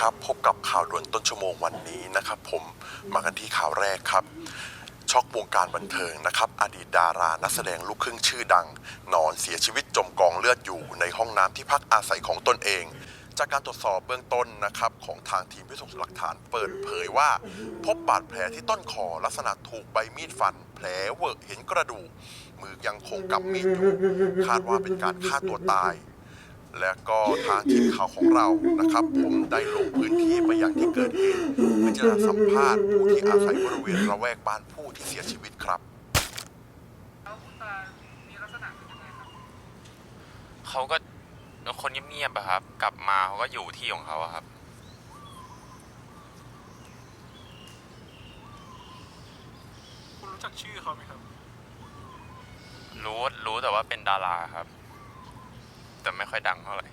ครับพบกับข่าวด่วนต้นชั่วโมงวันนี้นะครับ ผมมากันที่ข่าวแรกครับ ช็อกวงการบันเทิงนะครับ อดีตดารานักแสดงลูกครึ่งชื่อดัง นอนเสียชีวิตจมกองเลือดอยู่ในห้องน้ำที่พักอาศัยของตนเอง จากการตรวจสอบเบื้องต้นนะครับของทางทีมพิสูจน์หลักฐานเปิดเผยว่า พบบาดแผลที่ต้นคอลักษณะถูกใบมีดฟัน แผลเวอะเห็นกระดูกมือยังคงกำมีดอยู่คาดว่าเป็นการฆ่าตัวตาย และก็ทางทีมข่าวของเรานะครับ ผมได้ลงพื้นที่ไปอย่างที่เกิดเหตุเพื่อจะสัมภาษณ์ผู้ที่อาศัยบริเวณระแวกบ้านผู้ที่เสียชีวิตครับ แล้วคุณตา มีลักษณะเป็นยังไงครับ เขาก็คนเงียบๆอะครับ กลับมาเขาก็อยู่ที่ของเขาอะครับ คุณรู้จักชื่อเขาไหมครับ รู้รู้แต่ว่าเป็นดาราครับ แต่ไม่ค่อยดังเท่าไหร่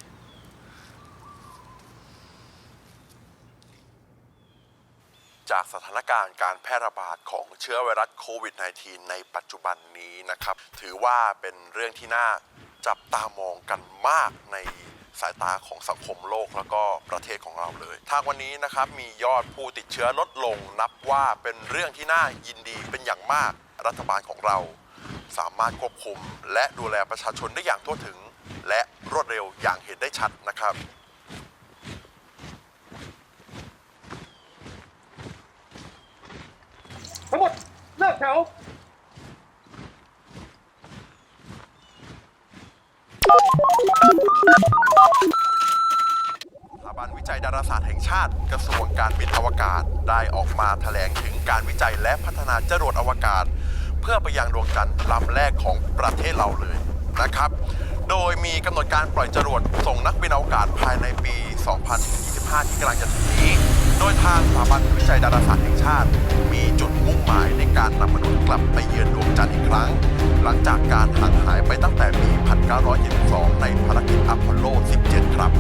จากสถานการณ์การแพร่ระบาดของเชื้อไวรัสโควิด -19 ในปัจจุบันนี้นะครับ ถือว่าเป็นเรื่องที่น่าจับตามองกันมากในสายตาของสังคมโลกแล้วก็ประเทศของเราเลย ทางวันนี้นะครับมียอดผู้ติดเชื้อลดลง นับว่าเป็นเรื่องที่น่ายินดีเป็นอย่างมากรัฐบาลของเรา สามารถควบคุมและดูแลประชาชนได้อย่างทั่วถึง และรวดเร็วอย่างเห็นได้ชัดนะครับ ทั้งหมดเลิกแถว สถาบันวิจัยดาราศาสตร์แห่งชาติ กระทรวงการบินอวกาศได้ออกมาแถลงถึงการวิจัยและพัฒนาจรวดอวกาศ เพื่อไปยังดวงจันทร์ลำแรกของประเทศเราเลยนะครับ โดยมีกำหนดการปล่อยจรวดส่งนักบินอวกาศภายในปี 2025 ที่กำลังจะถึงนี้ โดยทางสถาบันวิจัยดาราศาสตร์แห่งชาติ มีจุดมุ่งหมายในการนำมนุษย์กลับไปเยือนดวงจันทร์อีกครั้ง หลังจากการห่างหายไปตั้งแต่ปี 1972 ในภารกิจอพอลโล 17 ครับ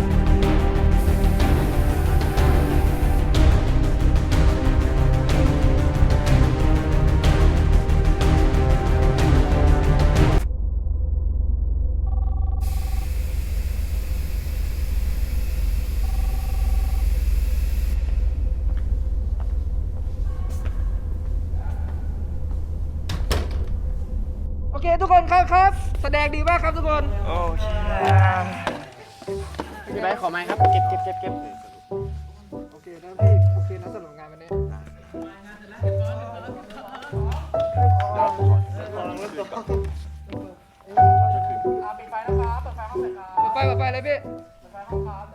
อเคทุกคนครับครับ แสดงดีมากครับทุกคน โอ้ชิพี่ไบร์ทขอไม้ครับ เก็บเก็บเก็บเก็บโอเคนะพี่โอเคนะสำหรับงานวันนี้ปิดไฟนะครับเปิดไฟห้องหน่อยครับเปิดไฟเปิดไฟเลยพี่เปิดไฟห้องครั